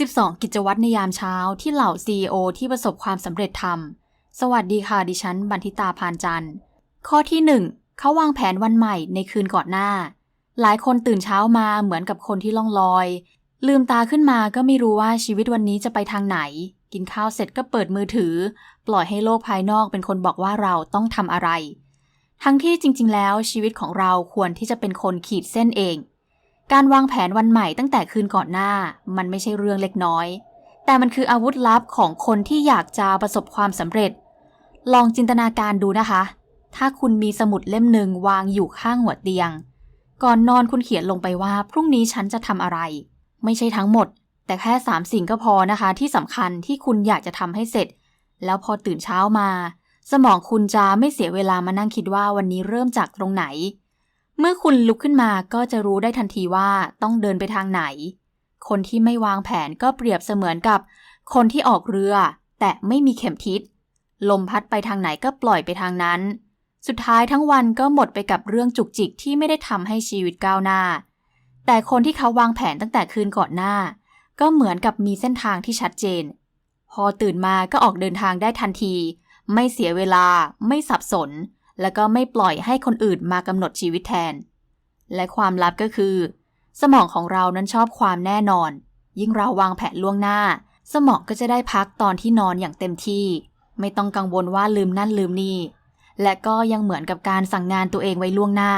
12 กิจวัตรในยามเช้าที่เหล่า CEO ที่ประสบความสำเร็จทำ สวัสดีค่ะ ดิฉัน บันทิตาพานจันทร์ ข้อที่ 1 เขาวางแผนวันใหม่ในคืนก่อนหน้า หลายคนตื่นเช้ามาเหมือนกับคนที่ล่องลอย ลืมตาขึ้นมาก็ไม่รู้ว่าชีวิตวันนี้จะไปทางไหน กินข้าวเสร็จก็เปิดมือถือ ปล่อยให้โลกภายนอกเป็นคนบอกว่าเราต้องทำอะไร ทั้งที่จริง ๆ แล้วชีวิตของเราควรที่จะเป็นคนขีดเส้นเอง การวางแผนวันใหม่ตั้งแต่คืนก่อนหน้า มันไม่ใช่เรื่องเล็กน้อย แต่มันคืออาวุธลับของคนที่อยากจะประสบความสำเร็จ ลองจินตนาการดูนะคะ ถ้าคุณมีสมุดเล่มหนึ่งวางอยู่ข้างหัวเตียง ก่อนนอนคุณเขียนลงไปว่า พรุ่งนี้ฉันจะทำอะไร ไม่ใช่ทั้งหมด แต่แค่สามสิ่งก็พอนะคะ ที่สำคัญที่คุณอยากจะทำให้เสร็จ แล้วพอตื่นเช้ามา สมองคุณจะไม่เสียเวลามานั่งคิดว่าวันนี้เริ่มจากตรงไหน เมื่อคุณลุกขึ้นมาก็จะรู้ได้ทันทีว่าต้องเดินไปทางไหน คนที่ไม่วางแผนก็เปรียบเสมือนกับ คนที่ออกเรือ แต่ไม่มีเข็มทิศ ลมพัดไปทางไหนก็ปล่อยไปทางนั้น สุดท้ายทั้งวันก็หมดไปกับเรื่องจุกจิกที่ไม่ได้ทำให้ชีวิตก้าวหน้า แต่คนที่เขาวางแผนตั้งแต่คืนก่อนหน้า ก็เหมือนกับมีเส้นทางที่ชัดเจน พอตื่นมาก็ออกเดินทางได้ทันที ไม่เสียเวลา ไม่สับสน แล้วก็ไม่ปล่อยให้คนอื่นมากำหนดชีวิตแทน และความลับก็คือ สมองของเรานั้นชอบความแน่นอน ยิ่งเราวางแผนล่วงหน้า สมองก็จะได้พักตอนที่นอนอย่างเต็มที่ ไม่ต้องกังวลว่าลืมนั่นลืมนี่ และก็ยังเหมือนกับการสั่งงานตัวเองไว้ล่วงหน้า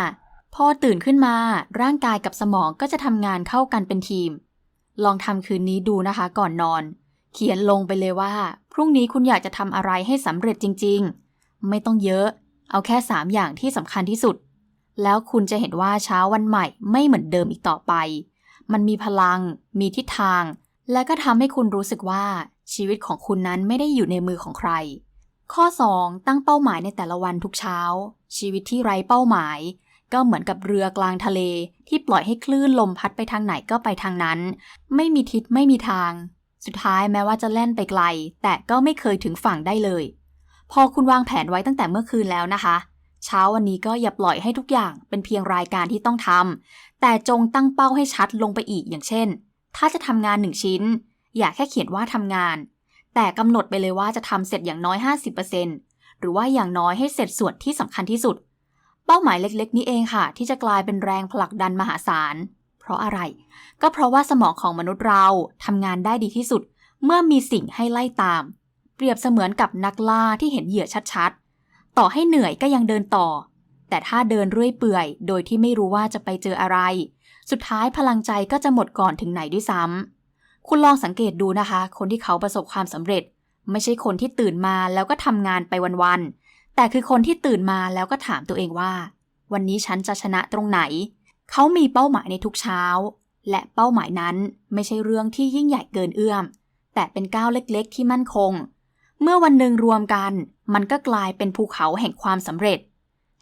พอตื่นขึ้นมา ร่างกายกับสมองก็จะทำงานเข้ากันเป็นทีม ลองทำคืนนี้ดูนะคะก่อนนอน เขียนลงไปเลยว่า พรุ่งนี้คุณอยากจะทำอะไรให้สำเร็จจริง ๆ ไม่ต้องเยอะ เอาแค่ 3 อย่างที่สำคัญที่สุด แล้วคุณจะเห็นว่าเช้าวันใหม่ไม่เหมือนเดิมอีกต่อไป มันมีพลัง มีทิศทาง และก็ทำให้คุณรู้สึกว่าชีวิตของคุณนั้นไม่ได้อยู่ในมือของใคร ข้อ 2 ตั้งเป้าหมายในแต่ละวันทุกเช้า ชีวิตที่ไร้เป้าหมาย ก็เหมือนกับเรือกลางทะเล ที่ปล่อยให้คลื่นลมพัดไปทางไหนก็ไปทางนั้น ไม่มีทิศไม่มีทาง สุดท้ายแม้ว่าจะแล่นไปไกล แต่ก็ไม่เคยถึงฝั่งได้เลย พอคุณวางแผนไว้ตั้งแต่เมื่อคืนแล้วนะคะ เช้าวันนี้ก็อย่าปล่อยให้ทุกอย่างเป็นเพียงรายการที่ต้องทำแต่จงตั้งเป้าให้ชัดลงไปอีกอย่างเช่น ถ้าจะทำงานหนึ่งชิ้น อย่าแค่เขียนว่าทำงาน แต่กำหนดไปเลยว่าจะทำเสร็จอย่างน้อย 50%หรือว่าอย่างน้อยให้เสร็จส่วนที่สำคัญที่สุด เป้าหมายเล็กๆ นี้เองค่ะ ที่จะกลายเป็นแรงผลักดันมหาศาลเพราะอะไร ก็เพราะว่าสมองของมนุษย์เราทำงานได้ดีที่สุด เมื่อมีสิ่งให้ไล่ตาม รียบเสมือนกับนักล่าที่เห็นเหยื่อชัดๆ ต่อให้เหนื่อยก็ยังเดินต่อ แต่ถ้าเดินเรื่อยเปื่อย โดยที่ไม่รู้ว่าจะไปเจออะไร สุดท้ายพลังใจก็จะหมดก่อนถึงไหนด้วยซ้ำคุณลองสังเกตดูนะคะ คนที่เขาประสบความสำเร็จ ไม่ใช่คนที่ตื่นมาแล้วก็ทำงานไปวันๆ แต่คือคนที่ตื่นมาแล้วก็ถามตัวเองว่า วันนี้ฉันจะชนะตรงไหน เขามีเป้าหมายในทุกเช้า และเป้าหมายนั้นไม่ใช่เรื่องที่ยิ่งใหญ่เกินเอื้อม แต่เป็นก้าวเล็กๆ ที่มั่นคง เมื่อวันหนึ่งรวมกัน มันก็กลายเป็นภูเขาแห่งความสำเร็จ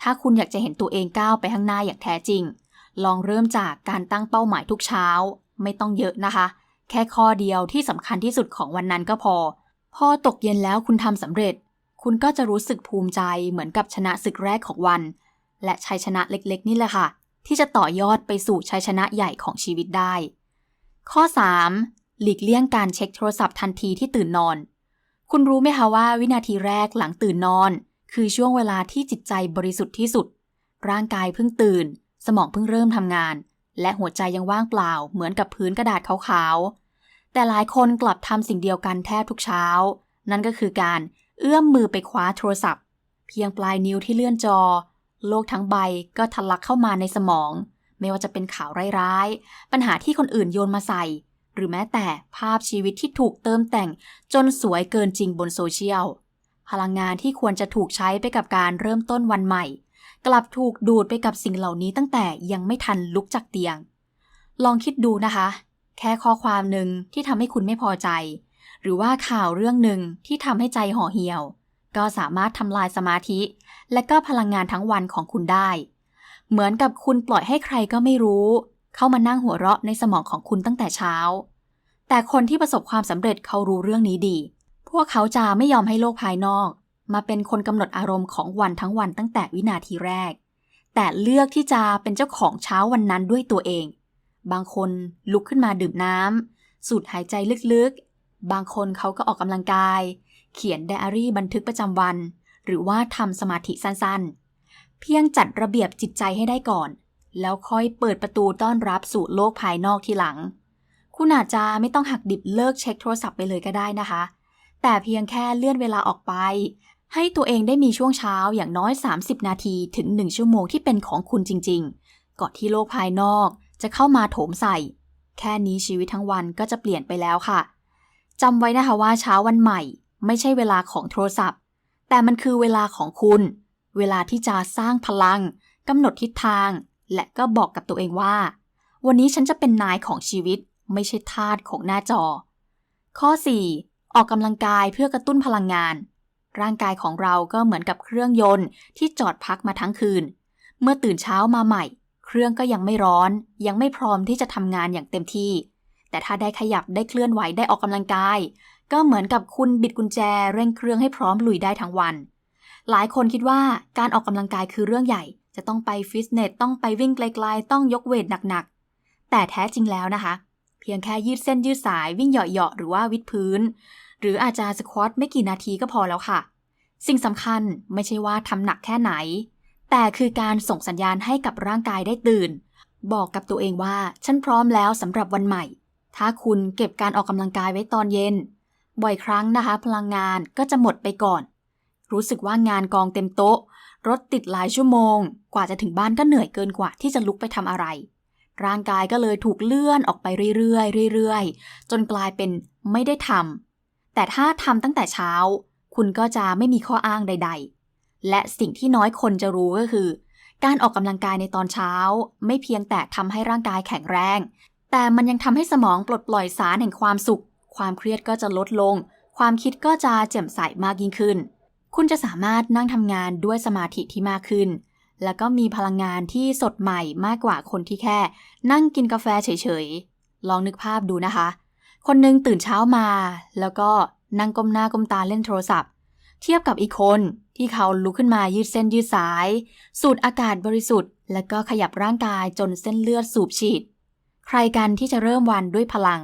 ถ้าคุณอยากจะเห็นตัวเองก้าวไปข้างหน้าอย่างแท้จริง ลองเริ่มจากการตั้งเป้าหมายทุกเช้า ไม่ต้องเยอะนะคะ แค่ข้อเดียวที่สำคัญที่สุดของวันนั้นก็พอ พอตกเย็นแล้วคุณทำสำเร็จ คุณก็จะรู้สึกภูมิใจเหมือนกับชนะศึกแรกของวัน และชัยชนะเล็กๆ นี่แหละค่ะ ที่จะต่อยอดไปสู่ชัยชนะใหญ่ของชีวิตได้ ข้อ 3. หลีกเลี่ยงการเช็คโทรศัพท์ทันทีที่ตื่นนอน คุณรู้ไหมคะว่าวินาทีแรกหลังตื่นนอน คือช่วงเวลาที่จิตใจบริสุทธิ์ที่สุด ร่างกายเพิ่งตื่น สมองเพิ่งเริ่มทำงาน และหัวใจยังว่างเปล่า เหมือนกับพื้นกระดาษขาวๆ แต่หลายคนกลับทำสิ่งเดียวกันแทบทุกเช้า นั่นก็คือการเอื้อมมือไปคว้าโทรศัพท์ เพียงปลายนิ้วที่เลื่อนจอ โลกทั้งใบก็ทะลักเข้ามาในสมอง ไม่ว่าจะเป็นข่าวร้ายๆปัญหาที่คนอื่นโยนมาใส่ รือแม้แต่ภาพชีวิตที่ถูกเติมแต่งจนสวยเกินจริงบนโซเชียล พลังงานที่ควรจะถูกใช้ไปกับการเริ่มต้นวันใหม่ กลับถูกดูดไปกับสิ่งเหล่านี้ตั้งแต่ยังไม่ทันลุกจากเตียง ลองคิดดูนะคะ แค่ข้อความหนึ่งที่ทำให้คุณไม่พอใจ หรือว่าข่าวเรื่องหนึ่งที่ทำให้ใจห่อเหี่ยว ก็สามารถทำลายสมาธิ และก็พลังงานทั้งวันของคุณได้ เหมือนกับคุณปล่อยให้ใครก็ไม่รู้เข้ามานั่งหัวเราะในสมองของคุณตั้งแต่เช้า แต่คนที่ประสบความสำเร็จเขารู้เรื่องนี้ดี พวกเขาจะไม่ยอมให้โลกภายนอก มาเป็นคนกำหนดอารมณ์ของวันทั้งวันตั้งแต่วินาทีแรก แต่เลือกที่จะเป็นเจ้าของเช้าวันนั้นด้วยตัวเอง บางคนลุกขึ้นมาดื่มน้สูดหายใจลึกๆ บางคนเขาก็ออกกำลังกาย เขียนไดอารี่บันทึกประจำวัน หรือว่าทำสมาธิสั้นๆ เพียงจัดระเบียบจิตใจให้ได้ก่อน แล้วค่อยเปิดประตูต้อนรับสู่โลกภายนอกทีหลัง คุณอาจจะไม่ต้องหักดิบเลิกเช็คโทรศัพท์ไปเลยก็ได้นะคะ แต่เพียงแค่เลื่อนเวลาออกไป ให้ตัวเองได้มีช่วงเช้าอย่างน้อย 30 นาทีถึง 1 ชั่วโมงที่เป็นของคุณจริง ๆ ก่อนที่โลกภายนอกจะเข้ามาโถมใส่ แค่นี้ชีวิตทั้งวันก็จะเปลี่ยนไปแล้วค่ะจำไว้นะคะว่าเช้าวันใหม่ ไม่ใช่เวลาของโทรศัพท์ แต่มันคือเวลาของคุณ เวลาที่จะสร้างพลังกำหนดทิศทาง และก็บอกกับตัวเองว่า วันนี้ฉันจะเป็นนายของชีวิต ไม่ใช่ทาสของหน้าจอ ข้อ 4. ออกกำลังกายเพื่อกระตุ้นพลังงาน ร่างกายของเราก็เหมือนกับเครื่องยนต์ที่จอดพักมาทั้งคืน เมื่อตื่นเช้ามาใหม่ เครื่องก็ยังไม่ร้อน ยังไม่พร้อมที่จะทำงานอย่างเต็มที่ แต่ถ้าได้ขยับได้เคลื่อนไหวได้ออกกำลังกาย ก็เหมือนกับคุณบิดกุญแจ เร่งเครื่องให้พร้อมลุยได้ทั้งวัน หลายคนคิดว่าการออกกำลังกายคือเรื่องใหญ่จะต้องไปฟิตเนส ต้องไปวิ่งไกล ๆ ต้องยกเวทหนักๆ แต่แท้จริงแล้วนะคะ เพียงแค่ยืดเส้นยืดสายวิ่งเหยาะๆหรือว่าวิดพื้น หรืออาจจะสควอตไม่กี่นาทีก็พอแล้วค่ะ สิ่งสำคัญไม่ใช่ว่าทำหนักแค่ไหน แต่คือการส่งสัญญาณให้กับร่างกายได้ตื่น บอกกับตัวเองว่าฉันพร้อมแล้วสำหรับวันใหม่ ถ้าคุณเก็บการออกกำลังกายไว้ตอนเย็น บ่อยครั้งนะคะ พลังงานก็จะหมดไปก่อน รู้สึกว่างานกองเต็มโต๊ะ รถติดหลายชั่วโมง กว่าจะถึงบ้านก็เหนื่อยเกินกว่าที่จะลุกไปทำอะไร ร่างกายก็เลยถูกเลื่อนออกไปเรื่อยๆเรื่อยๆ จนกลายเป็นไม่ได้ทำแต่ถ้าทำตั้งแต่เช้า คุณก็จะไม่มีข้ออ้างใด ๆ และสิ่งที่น้อยคนจะรู้ก็คือ การออกกำลังกายในตอนเช้า ไม่เพียงแต่ทำให้ร่างกายแข็งแรง แต่มันยังทำให้สมองปลดปล่อยสารแห่งความสุข ความเครียดก็จะลดลง ความคิดก็จะแจ่มใสมากยิ่งขึ้น คุณจะสามารถนั่งทำงานด้วยสมาธิที่มากขึ้น แล้วก็มีพลังงานที่สดใหม่มากกว่าคนที่แค่ นั่งกินกาแฟเฉยๆ ลองนึกภาพดูนะคะ คนหนึงตื่นเช้ามา แล้วก็นั่งก้มหน้าก้มตาเล่นโทรศัพท์ เทียบกับอีกคนที่เขาลุกขึ้นมายืดเส้นยืดสาย สูดอากาศบริสุทธิ์ แล้วก็ขยับร่างกายจนเส้นเลือดสูบฉีด ใครกันที่จะเริ่มวันด้วยพลัง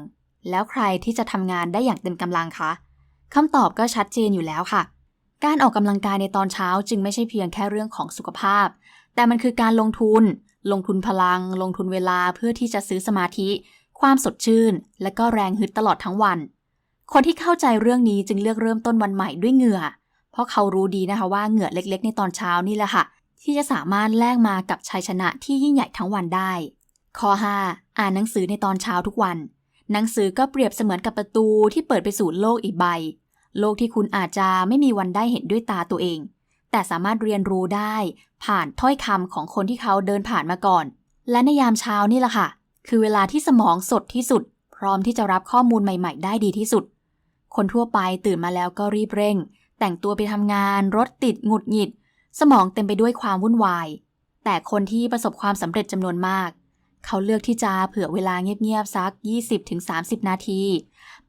แล้วใครที่จะทำงานได้อย่างเต็มกำลังคะคำตอบก็ชัดเจนอยู่แล้วค่ะการออกกำลังกายในตอนเช้าจึงไม่ใช่เพียงแค่เรื่องของสุขภาพ แต่มันคือการลงทุน ลงทุนพลัง ลงทุนเวลาเพื่อที่จะซื้อสมาธิ ความสดชื่น และก็แรงฮึดตลอดทั้งวัน คนที่เข้าใจเรื่องนี้จึงเลือกเริ่มต้นวันใหม่ด้วยเหงื่อ เพราะเขารู้ดีนะคะว่าเหงื่อเล็ก ๆ ในตอนเช้านี่แหละค่ะ ที่จะสามารถแลกมากับชัยชนะที่ยิ่งใหญ่ทั้งวันได้ ข้อ 5 อ่านหนังสือในตอนเช้าทุกวัน หนังสือก็เปรียบเสมือนกับประตูที่เปิดไปสู่โลกอีกใบ โลกที่คุณอาจจะไม่มีวันได้เห็นด้วยตาตัวเอง แต่สามารถเรียนรู้ได้ผ่านถ้อยคำของคนที่เขาเดินผ่านมาก่อน และในยามเช้านี่แหละค่ะ คือเวลาที่สมองสดที่สุด พร้อมที่จะรับข้อมูลใหม่ ๆ ได้ดีที่สุด คนทั่วไปตื่นมาแล้วก็รีบเร่ง แต่งตัวไปทำงานรถติดหงุดหงิด สมองเต็มไปด้วยความวุ่นวาย แต่คนที่ประสบความสำเร็จจำนวนมาก เขาเลือกที่จะเผื่อเวลาเงียบๆสัก 20-30 นาที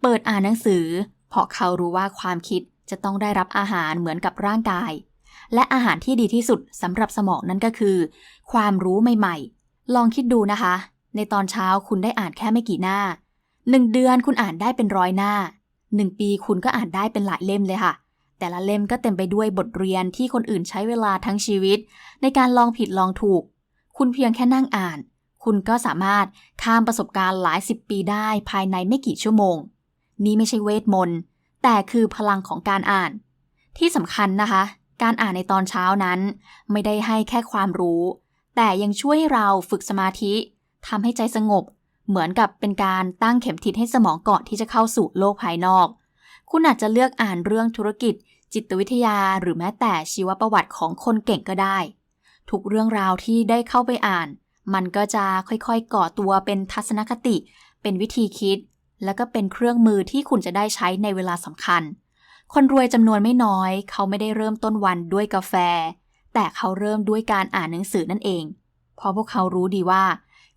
เปิดอ่านหนังสือเพราะเขารู้ว่าความคิดจะต้องได้รับอาหารเหมือนกับร่างกาย และอาหารที่ดีที่สุดสำหรับสมองนั่นก็คือ ความรู้ใหม่ๆ ลองคิดดูนะคะ ในตอนเช้าคุณได้อ่านแค่ไม่กี่หน้าหนึ่งเดือนคุณอ่านได้เป็นร้อยหน้าหนึ่งปีคุณก็อ่านได้เป็นหลายเล่มเลยค่ะ แต่ละเล่มก็เต็มไปด้วยบทเรียนที่คนอื่นใช้เวลาทั้งชีวิต ในการลองผิดลองถูก คุณเพียงแค่นั่งอ่าน คุณก็สามารถข้ามประสบการณ์หลายสิบปีได้ภายในไม่กี่ชั่วโมง นี่ไม่ใช่เวทมนต์แต่คือพลังของการอ่าน ที่สำคัญนะคะ การอ่านในตอนเช้านั้น ไม่ได้ให้แค่ความรู้ แต่ยังช่วยให้เราฝึกสมาธิทำให้ใจสงบ เหมือนกับเป็นการตั้งเข็มทิศให้สมองก่อนที่จะเข้าสู่โลกภายนอก คุณอาจจะเลือกอ่านเรื่องธุรกิจ จิตวิทยาหรือแม้แต่ชีวประวัติของคนเก่งก็ได้ ทุกเรื่องราวที่ได้เข้าไปอ่าน มันก็จะค่อยๆ ก่อตัวเป็นทัศนคติ เป็นวิธีคิด แล้วก็เป็นเครื่องมือที่คุณจะได้ใช้ในเวลาสำคัญ คนรวยจำนวนไม่น้อย เขาไม่ได้เริ่มต้นวันด้วยกาแฟ แต่เขาเริ่มด้วยการอ่านหนังสือนั่นเอง เพราะพวกเขารู้ดีว่า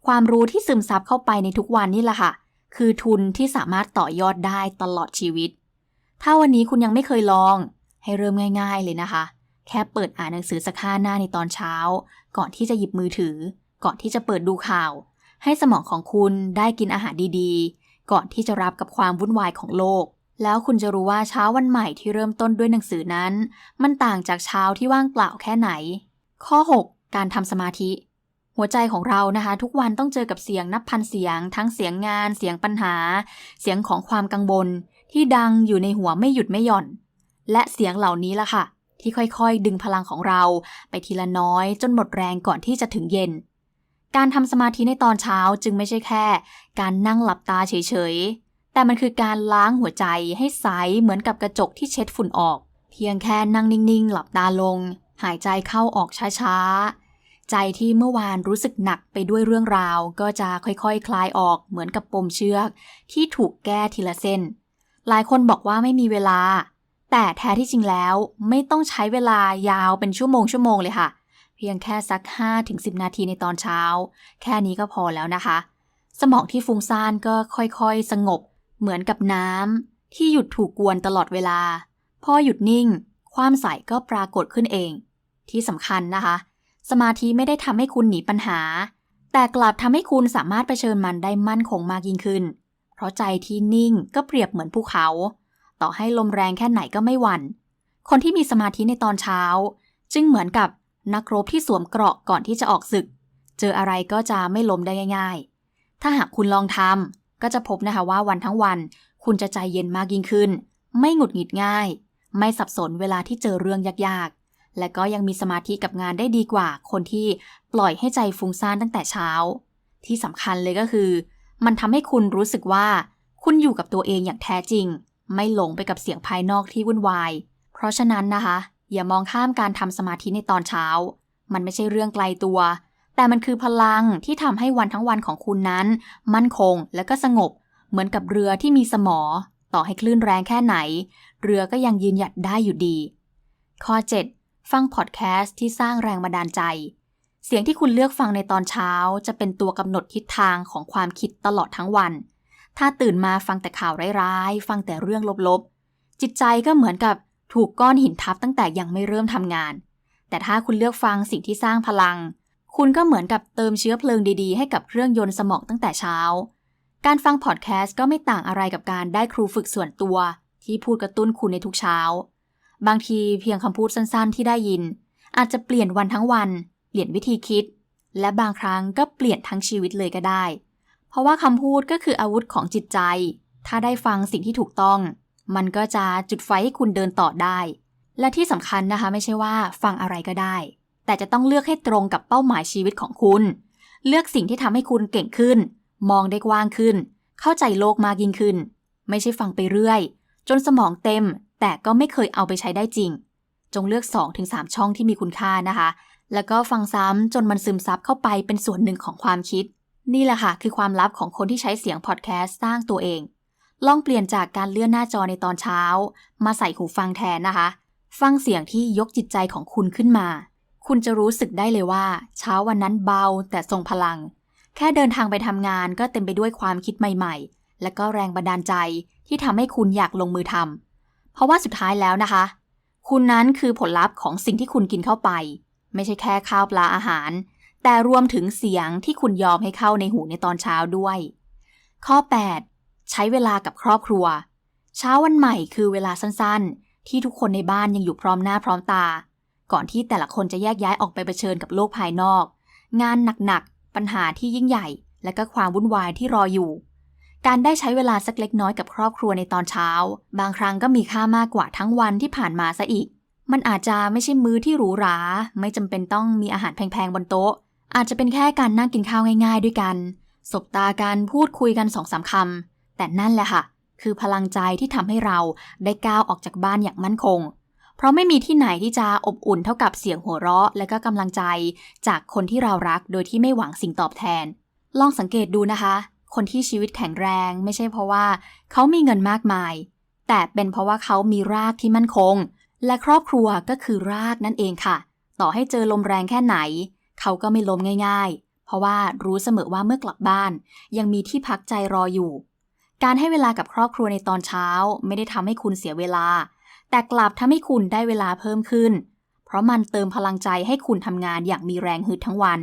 ความรู้ที่ซึมซับเข้าไปในทุกวันนี่แหละค่ะ คือทุนที่สามารถต่อยอดได้ตลอดชีวิต ถ้าวันนี้คุณยังไม่เคยลอง ให้เริ่มง่าย ๆ เลยนะคะ แค่เปิดอ่านหนังสือสักห้าหน้าในตอนเช้า ก่อนที่จะหยิบมือถือ ก่อนที่จะเปิดดูข่าว ให้สมองของคุณได้กินอาหารดีๆ ก่อนที่จะรับกับความวุ่นวายของโลก แล้วคุณจะรู้ว่าเช้าวันใหม่ที่เริ่มต้นด้วยหนังสือนั้น มันต่างจากเช้าที่ว่างเปล่าแค่ไหน ข้อ 6 การทำสมาธิ หัวใจของเรานะคะ ทุกวันต้องเจอกับเสียงนับพันเสียง ทั้งเสียงงาน เสียงปัญหา เสียงของความกังวลที่ดังอยู่ในหัวไม่หยุดไม่หย่อน และเสียงเหล่านี้ล่ะค่ะ ที่ค่อยๆ ดึงพลังของเรา ไปทีละน้อยจนหมดแรงก่อนที่จะถึงเย็น การทำสมาธิในตอนเช้าจึงไม่ใช่แค่ การนั่งหลับตาเฉยๆ แต่มันคือการล้างหัวใจให้ใสเหมือนกับกระจกที่เช็ดฝุ่นออก เพียงแค่นั่งนิ่งๆ หลับตาลง หายใจเข้าออกช้าๆ ใจที่เมื่อวานรู้สึกหนักไปด้วยเรื่องราว ก็จะค่อยๆคคลายออกเหมือนกับปมเชือก ที่ถูกแก้ทีละเส้น หลายคนบอกว่าไม่มีเวลา แต่แท้ที่จริงแล้วไม่ต้องใช้เวลายาวเป็นชั่วโมงชั่วโมงเลยค่ะ เพียงแค่สัก 5-10 นาทีในตอนเช้า แค่นี้ก็พอแล้วนะคะ สมองที่ฟุ้งซ่านก็ค่อยๆ สงบ เหมือนกับน้ำที่หยุดถูกกวนตลอดเวลา พอหยุดนิ่ง ความใสก็ปรากฏขึ้นเอง ที่สำคัญนะคะ สมาธิไม่ได้ทำให้คุณหนีปัญหา แต่กลับทำให้คุณสามารถเผชิญมันได้มั่นคงมากยิ่งขึ้น เพราะใจที่นิ่งก็เปรียบเหมือนภูเขา ต่อให้ลมแรงแค่ไหนก็ไม่หวัน่น คนที่มีสมาธิในตอนเช้า จึงเหมือนกับนักรบที่สวมเกราะก่อนที่จะออกศึก เจออะไรก็จะไม่ล้มได้ง่าย ๆ ถ้าหากคุณลองทำ ก็จะพบนะคะว่าวันทั้งวัน คุณจะใจเย็นมากยิ่งขึ้น ไม่หงุดหงิดง่าย ไม่สับสนเวลาที่เจอเรื่องยากๆ และก็ยังมีสมาธิกับงานได้ดีกว่า คนที่ปล่อยให้ใจฟุ้งซ่านตั้งแต่เช้า ที่สำคัญเลยก็คือ มันทำให้คุณรู้สึกว่า คุณอยู่กับตัวเองอย่างแท้จริง ไม่หลงไปกับเสียงภายนอกที่วุ่นวาย เพราะฉะนั้นนะคะ อย่ามองข้ามการทำสมาธิในตอนเช้า มันไม่ใช่เรื่องไกลตัว แต่มันคือพลังที่ทำให้วันทั้งวันของคุณนั้น มั่นคงและก็สงบ เหมือนกับเรือที่มีสมอ ต่อให้คลื่นแรงแค่ไหน เรือก็ยังยืนหยัดได้อยู่ดี ข้อ 7 ฟังพอดแคสต์ที่สร้างแรงบันดาลใจ เสียงที่คุณเลือกฟังในตอนเช้า จะเป็นตัวกำหนดทิศทางของความคิดตลอดทั้งวัน ถ้าตื่นมาฟังแต่ข่าวร้ายๆ ฟังแต่เรื่องลบๆ จิตใจก็เหมือนกับถูกก้อนหินทับตั้งแต่ยังไม่เริ่มทำงาน แต่ถ้าคุณเลือกฟังสิ่งที่สร้างพลัง คุณก็เหมือนกับเติมเชื้อเพลิงดีๆ ให้กับเครื่องยนต์สมองตั้งแต่เช้า การฟังพอดแคสต์ก็ไม่ต่างอะไรกับการได้ครูฝึกส่วนตัว ที่พูดกระตุ้นคุณในทุกเช้า บางทีเพียงคำพูดสั้นๆ ที่ได้ยิน อาจจะเปลี่ยนวันทั้งวัน เปลี่ยนวิธีคิด และบางครั้งก็เปลี่ยนทั้งชีวิตเลยก็ได้ เพราะว่าคำพูดก็คืออาวุธของจิตใจ ถ้าได้ฟังสิ่งที่ถูกต้อง มันก็จะจุดไฟให้คุณเดินต่อได้ และที่สำคัญนะคะ ไม่ใช่ว่าฟังอะไรก็ได้ แต่จะต้องเลือกให้ตรงกับเป้าหมายชีวิตของคุณ เลือกสิ่งที่ทำให้คุณเก่งขึ้น มองได้กว้างขึ้น เข้าใจโลกมากยิ่งขึ้น ไม่ใช่ฟังไปเรื่อย จนสมองเต็ม แต่ก็ไม่เคยเอาไปใช้ได้จริง จงเลือก 2-3 ช่องที่มีคุณค่านะคะ แล้วก็ฟังซ้ำจนมันซึมซับเข้าไปเป็นส่วนหนึ่งของความคิด นี่แหละค่ะคือความลับของคนที่ใช้เสียงพอดแคสต์สร้างตัวเอง ลองเปลี่ยนจากการเลื่อนหน้าจอในตอนเช้า มาใส่หูฟังแทนนะคะ ฟังเสียงที่ยกจิตใจของคุณขึ้นมา คุณจะรู้สึกได้เลยว่า เช้าวันนั้นเบาแต่ทรงพลัง แค่เดินทางไปทำงานก็เต็มไปด้วยความคิดใหม่ ๆ และก็แรงบันดาลใจที่ทำให้คุณอยากลงมือทำเพราะว่าสุดท้ายแล้วนะคะ คุณนั้นคือผลลัพธ์ของสิ่งที่คุณกินเข้าไป ไม่ใช่แค่ข้าวปลาอาหาร แต่รวมถึงเสียงที่คุณยอมให้เข้าในหูในตอนเช้าด้วย ข้อ 8 ใช้เวลากับครอบครัว เช้าวันใหม่คือเวลาสั้นๆ ที่ทุกคนในบ้านยังอยู่พร้อมหน้าพร้อมตา ก่อนที่แต่ละคนจะแยกย้ายออกไปเผชิญกับโลกภายนอก งานหนักๆ ปัญหาที่ยิ่งใหญ่ และก็ความวุ่นวายที่รออยู่ การได้ใช้เวลาสักเล็กน้อยกับครอบครัวในตอนเช้า บางครั้งก็มีค่ามากกว่าทั้งวันที่ผ่านมาซะอีก มันอาจจะไม่ใช่มื้อที่หรูหรา ไม่จำเป็นต้องมีอาหารแพงๆบนโต๊ะ อาจจะเป็นแค่การนั่งกินข้าวง่าย ๆ ด้วยกัน สบตากันพูดคุยกันสองสามคำแต่นั่นแหละค่ะ คือพลังใจที่ทำให้เราได้ก้าวออกจากบ้านอย่างมั่นคง เพราะไม่มีที่ไหนที่จะอบอุ่นเท่ากับเสียงหัวเราะ และก็กำลังใจจากคนที่เรารักโดยที่ไม่หวังสิ่งตอบแทน ลองสังเกตดูนะคะ คนที่ชีวิตแข็งแรงไม่ใช่เพราะว่า เขามีเงินมากมาย แต่เป็นเพราะว่าเขามีรากที่มั่นคง และครอบครัวก็คือรากนั่นเองค่ะ ต่อให้เจอลมแรงแค่ไหน เขาก็ไม่ล้มง่าย ๆ เพราะว่ารู้เสมอว่าเมื่อกลับบ้าน ยังมีที่พักใจรออยู่ การให้เวลากับครอบครัวในตอนเช้า ไม่ได้ทำให้คุณเสียเวลา แต่กลับทำให้คุณได้เวลาเพิ่มขึ้น เพราะมันเติมพลังใจให้คุณทำงานอย่างมีแรงฮึดทั้งวัน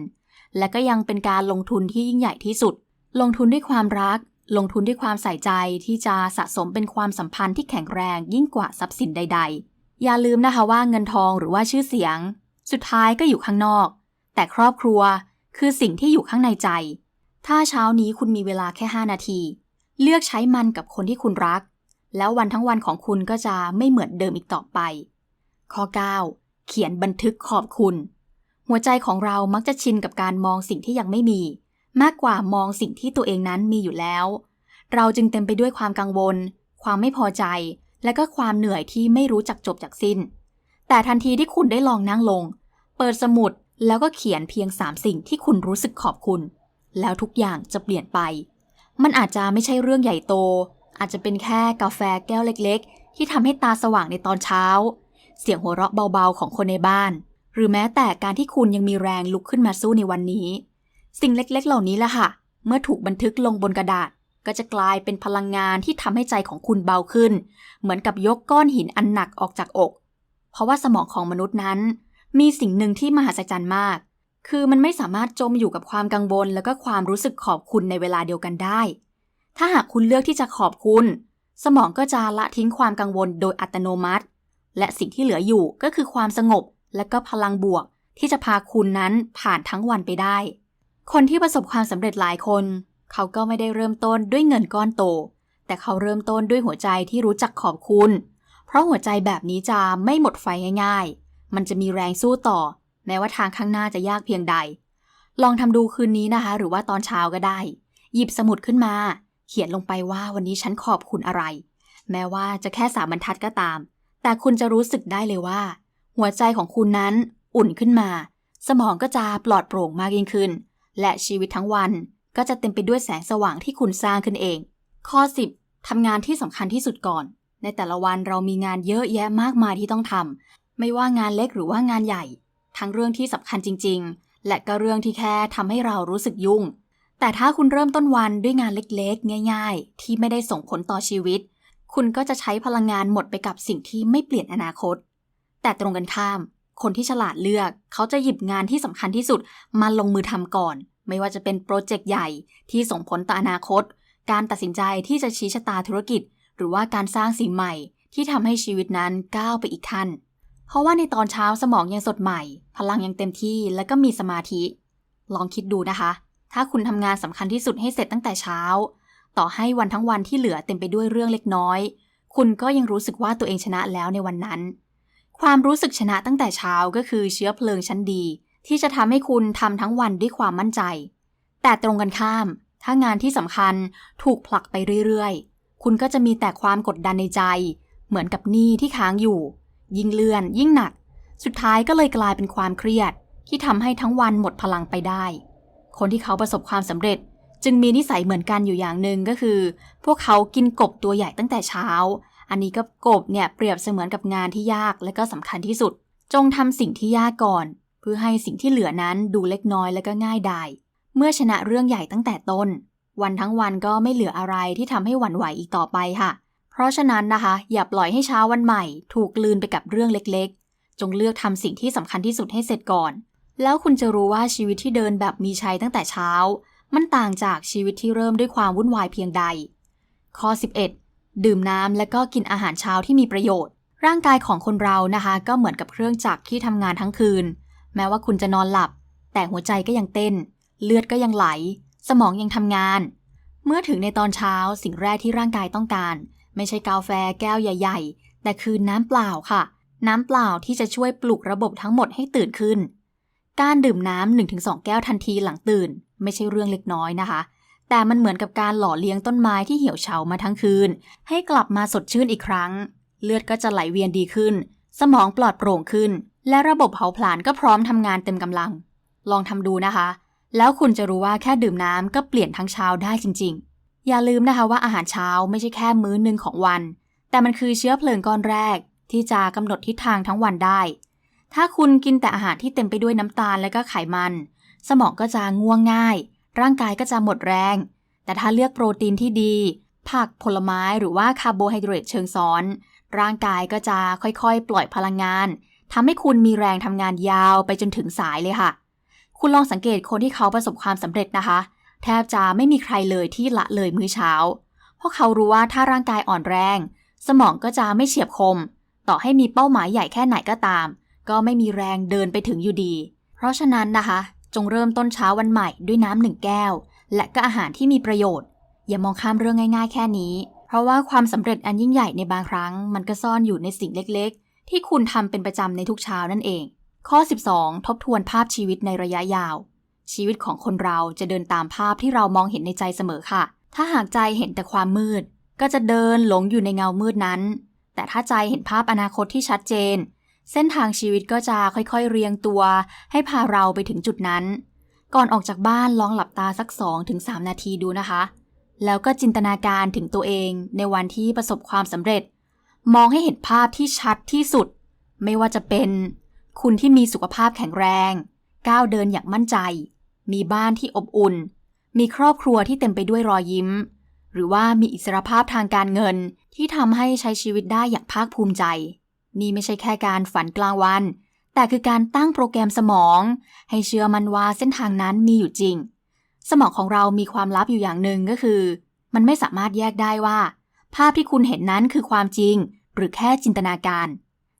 และก็ยังเป็นการลงทุนที่ยิ่งใหญ่ที่สุด ลงทุนด้วยความรัก ลงทุนด้วยความใส่ใจที่จะสะสมเป็นความสัมพันธ์ที่แข็งแรงยิ่งกว่าทรัพย์สินใด ๆ อย่าลืมนะคะว่าเงินทองหรือว่าชื่อเสียง สุดท้ายก็อยู่ข้างนอก แต่ครอบครัวคือสิ่งที่อยู่ข้างในใจ ถ้าเช้านี้คุณมีเวลาแค่ 5 นาที เลือกใช้มันกับคนที่คุณรัก แล้ววันทั้งวันของคุณก็จะไม่เหมือนเดิมอีกต่อไป ข้อ 9 เขียนบันทึกขอบคุณ หัวใจของเรามักจะชินกับการมองสิ่งที่ยังไม่มี มากกว่ามองสิ่งที่ตัวเองนั้นมีอยู่แล้ว เราจึงเต็มไปด้วยความกังวล ความไม่พอใจ และก็ความเหนื่อยที่ไม่รู้จักจบจากสิ้น แต่ทันทีที่คุณได้ลองนั่งลง เปิดสมุดแล้วก็เขียนเพียง 3 สิ่งที่คุณรู้สึกขอบคุณ แล้วทุกอย่างจะเปลี่ยนไป มันอาจจะไม่ใช่เรื่องใหญ่โต อาจจะเป็นแค่กาแฟแก้วเล็กๆ ที่ทำให้ตาสว่างในตอนเช้า เสียงหัวเราะเบาๆของคนในบ้าน หรือแม้แต่การที่คุณยังมีแรงลุกขึ้นมาสู้ในวันนี้ สิ่งเล็กๆ เหล่านี้แหละค่ะ เมื่อถูกบันทึกลงบนกระดาษ ก็จะกลายเป็นพลังงานที่ทำให้ใจของคุณเบาขึ้น เหมือนกับยกก้อนหินอันหนักออกจากอก เพราะว่าสมองของมนุษย์นั้น มีสิ่งหนึ่งที่มหัศจรรย์มากคือมันไม่สามารถจมอยู่กับความกังวล แล้วก็ความรู้สึกขอบคุณในเวลาเดียวกันได้ ถ้าหากคุณเลือกที่จะขอบคุณ สมองก็จะละทิ้งความกังวลโดยอัตโนมัติ และสิ่งที่เหลืออยู่ก็คือความสงบ และก็พลังบวก ที่จะพาคุณนั้นผ่านทั้งวันไปได้ คนที่ประสบความสำเร็จหลายคน เขาก็ไม่ได้เริ่มต้นด้วยเงินก้อนโต แต่เขาเริ่มต้นด้วยหัวใจที่รู้จักขอบคุณ เพราะหัวใจแบบนี้จะไม่หมดไฟง่าย ๆ มันจะมีแรงสู้ต่อ แม้ว่าทางข้างหน้าจะยากเพียงใด ลองทำดูคืนนี้นะคะ หรือว่าตอนเช้าก็ได้ หยิบสมุดขึ้นมา เขียนลงไปว่าวันนี้ฉันขอบคุณอะไร แม้ว่าจะแค่สามบรรทัดก็ตาม แต่คุณจะรู้สึกได้เลยว่า หัวใจของคุณนั้นอุ่นขึ้นมา สมองก็จะปลอดโปร่งมากยิ่งขึ้น และชีวิตทั้งวันก็จะเต็มไปด้วยแสงสว่างที่คุณสร้างขึ้นเอง ข้อ 10ทำงานที่สำคัญที่สุดก่อน ในแต่ละวันเรามีงานเยอะแยะมากมายที่ต้องทำไม่ว่างานเล็กหรือว่างานใหญ่ ทั้งเรื่องที่สำคัญจริง ๆ และก็เรื่องที่แค่ทำให้เรารู้สึกยุ่ง แต่ถ้าคุณเริ่มต้นวันด้วยงานเล็กๆ ง่าย ๆ ที่ไม่ได้ส่งผลต่อชีวิต คุณก็จะใช้พลังงานหมดไปกับสิ่งที่ไม่เปลี่ยนอนาคต แต่ตรงกันข้าม คนที่ฉลาดเลือก เขาจะหยิบงานที่สำคัญที่สุดมาลงมือทำก่อน ไม่ว่าจะเป็นโปรเจกต์ใหญ่ที่ส่งผลต่ออนาคต การตัดสินใจที่จะชี้ชะตาธุรกิจ หรือว่าการสร้างสิ่งใหม่ที่ทำให้ชีวิตนั้นก้าวไปอีกขั้น เพราะว่าในตอนเช้าสมองยังสดใหม่ พลังยังเต็มที่และก็มีสมาธิ ลองคิดดูนะคะ ถ้าคุณทำงานสำคัญที่สุดให้เสร็จตั้งแต่เช้า ต่อให้วันทั้งวันที่เหลือเต็มไปด้วยเรื่องเล็กน้อย คุณก็ยังรู้สึกว่าตัวเองชนะแล้วในวันนั้น ความรู้สึกชนะตั้งแต่เช้าก็คือเชื้อเพลิงชั้นดี ที่จะทำให้คุณทำทั้งวันด้วยความมั่นใจ แต่ตรงกันข้าม ถ้างานที่สำคัญถูกผลักไปเรื่อยๆ คุณก็จะมีแต่ความกดดันในใจ เหมือนกับหนี้ที่ค้างอยู่ ยิ่งเลื่อน ยิ่งหนัก สุดท้ายก็เลยกลายเป็นความเครียด ที่ทำให้ทั้งวันหมดพลังไปได้ คนที่เขาประสบความสำเร็จ จึงมีนิสัยเหมือนกันอยู่อย่างหนึ่งก็คือ พวกเขากินกบตัวใหญ่ตั้งแต่เช้า อันนี้ก็กบเนี่ยเปรียบเสมือนกับงานที่ยากและก็สำคัญที่สุด จงทำสิ่งที่ยากก่อน เพื่อให้สิ่งที่เหลือนั้นดูเล็กน้อยและก็ง่ายดายเมื่อชนะเรื่องใหญ่ตั้งแต่ต้น วันทั้งวันก็ไม่เหลืออะไรที่ทำให้หวั่นไหวอีกต่อไปค่ะ เพราะฉะนั้นนะคะ อย่าปล่อยให้เช้าวันใหม่ ถูกลืนไปกับเรื่องเล็กๆ จงเลือกทำสิ่งที่สำคัญที่สุดให้เสร็จก่อน แล้วคุณจะรู้ว่าชีวิตที่เดินแบบมีชัยตั้งแต่เช้า มันต่างจากชีวิตที่เริ่มด้วยความวุ่นวายเพียงใด ข้อ 11 ดื่มน้ำและก็กินอาหารเช้าที่มีประโยชน์ ร่างกายของคนเรานะคะ ก็เหมือนกับเครื่องจักรที่ทำงานทั้งคืน แม้ว่าคุณจะนอนหลับ แต่หัวใจก็ยังเต้น เลือดก็ยังไหล สมองยังทำงาน เมื่อถึงในตอนเช้าสิ่งแรกที่ร่างกายต้องการ ไม่ใช่กาแฟแก้วใหญ่ ๆ แต่คือน้ำเปล่าค่ะ น้ำเปล่าที่จะช่วยปลุกระบบทั้งหมดให้ตื่นขึ้น การดื่มน้ำ1-2 แก้วทันทีหลังตื่น ไม่ใช่เรื่องเล็กน้อยนะคะ แต่มันเหมือนกับการหล่อเลี้ยงต้นไม้ที่เหี่ยวเฉามาทั้งคืน ให้กลับมาสดชื่นอีกครั้ง เลือดก็จะไหลเวียนดีขึ้น สมองปลอดโปร่งขึ้น และระบบเผาผลาญก็พร้อมทำงานเต็มกำลัง ลองทำดูนะคะ แล้วคุณจะรู้ว่าแค่ดื่มน้ำก็เปลี่ยนทั้งเช้าได้จริง ๆ อย่าลืมนะคะว่าอาหารเช้าไม่ใช่แค่มื้อหนึ่งของวัน แต่มันคือเชื้อเพลิงก้อนแรก ที่จะกำหนดทิศทางทั้งวันได้ ถ้าคุณกินแต่อาหารที่เต็มไปด้วยน้ำตาลและก็ไขมัน สมองก็จะง่วงง่าย ร่างกายก็จะหมดแรง แต่ถ้าเลือกโปรตีนที่ดี ผักผลไม้หรือว่าคาร์โบไฮเดรตเชิงซ้อน ร่างกายก็จะค่อยๆ ปล่อยพลังงานทำให้คุณมีแรงทำงานยาวไปจนถึงสายเลยค่ะ คุณลองสังเกตคนที่เขาประสบความสำเร็จนะคะ แทบจะไม่มีใครเลยที่ละเลยมื้อเช้า เพราะเขารู้ว่าถ้าร่างกายอ่อนแรง สมองก็จะไม่เฉียบคม ต่อให้มีเป้าหมายใหญ่แค่ไหนก็ตาม ก็ไม่มีแรงเดินไปถึงอยู่ดี เพราะฉะนั้นนะคะ จงเริ่มต้นเช้าวันใหม่ด้วยน้ำหนึ่งแก้ว และก็อาหารที่มีประโยชน์ อย่ามองข้ามเรื่องง่าย ๆ แค่นี้ เพราะว่าความสำเร็จอันยิ่งใหญ่ในบางครั้ง มันก็ซ่อนอยู่ในสิ่งเล็กๆ ที่คุณทำเป็นประจำในทุกเช้านั่นเอง ข้อ 12 ทบทวนภาพชีวิตในระยะยาว ชีวิตของคนเราจะเดินตามภาพที่เรามองเห็นในใจเสมอค่ะ ถ้าหากใจเห็นแต่ความมืด ก็จะเดินหลงอยู่ในเงามืดนั้น แต่ถ้าใจเห็นภาพอนาคตที่ชัดเจน เส้นทางชีวิตก็จะค่อยๆ เรียงตัว ให้พาเราไปถึงจุดนั้น ก่อนออกจากบ้านลองหลับตาสัก 2-3 นาทีดูนะคะ แล้วก็จินตนาการถึงตัวเองในวันที่ประสบความสำเร็จ มองให้เห็นภาพที่ชัดที่สุด ไม่ว่าจะเป็น คุณที่มีสุขภาพแข็งแรง ก้าวเดินอย่างมั่นใจ มีบ้านที่อบอุ่น มีครอบครัวที่เต็มไปด้วยรอยยิ้ม หรือว่ามีอิสรภาพทางการเงินที่ทำให้ใช้ชีวิตได้อย่างภาคภูมิใจ นี่ไม่ใช่แค่การฝันกลางวัน แต่คือการตั้งโปรแกรมสมอง ให้เชื่อมันว่าเส้นทางนั้นมีอยู่จริง สมองของเรามีความลับอยู่อย่างหนึ่งก็คือ มันไม่สามารถแยกได้ว่า ภาพที่คุณเห็นนั้นคือความจริง หรือแค่จินตนาการ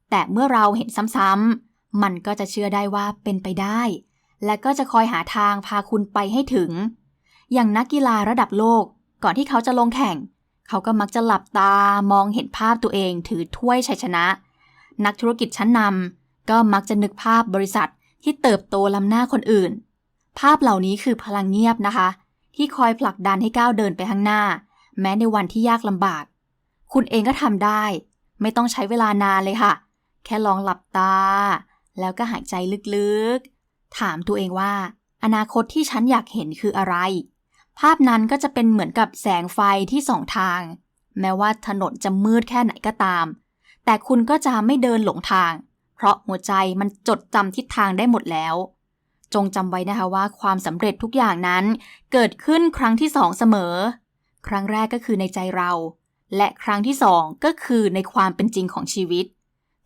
แต่เมื่อเราเห็นซ้ำๆมันก็จะเชื่อได้ว่าเป็นไปได้ และก็จะคอยหาทางพาคุณไปให้ถึง อย่างนักกีฬาระดับโลกก่อนที่เขาจะลงแข่ง เขาก็มักจะหลับตามองเห็นภาพตัวเองถือถ้วยชัยชนะ นักธุรกิจชั้นนำก็มักจะนึกภาพบริษัทที่เติบโตล้ำหน้าคนอื่น ภาพเหล่านี้คือพลังเงียบนะคะ ที่คอยผลักดันให้ก้าวเดินไปข้างหน้า แม้ในวันที่ยากลำบาก คุณเองก็ทำได้ ไม่ต้องใช้เวลานานเลยค่ะ แค่ลองหลับตา แล้วก็หายใจลึกๆ ถามตัวเองว่า อนาคตที่ฉันอยากเห็นคืออะไร ภาพนั้นก็จะเป็นเหมือนกับแสงไฟที่สองทาง แม้ว่าถนนจะมืดแค่ไหนก็ตาม แต่คุณก็จะไม่เดินหลงทาง เพราะหัวใจมันจดจำทิศทางได้หมดแล้ว จงจำไว้นะคะว่าความสำเร็จทุกอย่างนั้น เกิดขึ้นครั้งที่สองเสมอ ครั้งแรกก็คือในใจเรา และครั้งที่สองก็คือในความเป็นจริงของชีวิต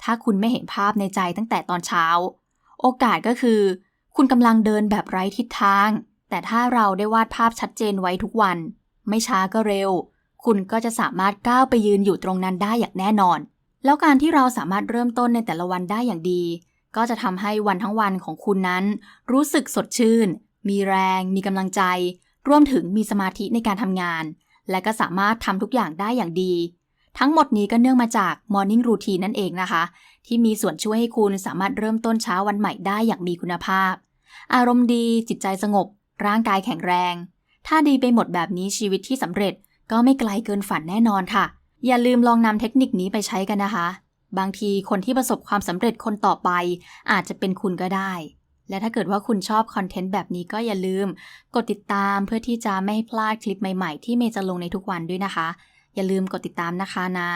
ถ้าคุณไม่เห็นภาพในใจตั้งแต่ตอนเช้า โอกาสก็คือ คุณกำลังเดินแบบไร้ทิศทาง แต่ถ้าเราได้วาดภาพชัดเจนไว้ทุกวัน ไม่ช้าก็เร็ว คุณก็จะสามารถก้าวไปยืนอยู่ตรงนั้นได้อย่างแน่นอน แล้วการที่เราสามารถเริ่มต้นในแต่ละวันได้อย่างดี ก็จะทำให้วันทั้งวันของคุณนั้น รู้สึกสดชื่น มีแรง มีกำลังใจ รวมถึงมีสมาธิในการทำงาน และก็สามารถทำทุกอย่างได้อย่างดี ทั้งหมดนี้ก็เนื่องมาจาก Morning Routine นั่นเองนะคะ ที่มีส่วนช่วยให้คุณสามารถเริ่มต้นเช้าวันใหม่ได้อย่างมีคุณภาพ อารมณ์ดี จิตใจสงบ ร่างกายแข็งแรง ถ้าดีไปหมดแบบนี้ชีวิตที่สำเร็จก็ไม่ไกลเกินฝันแน่นอนค่ะ อย่าลืมลองนำเทคนิคนี้ไปใช้กันนะคะ บางทีคนที่ประสบความสำเร็จคนต่อไป อาจจะเป็นคุณก็ได้ และถ้าเกิดว่าคุณชอบคอนเทนต์แบบนี้ก็อย่าลืม กดติดตามเพื่อที่จะไม่พลาดคลิปใหม่ๆ ที่เมย์จะลงในทุกวันด้วยนะคะ อย่าลืมกดติดตามนะคะนะ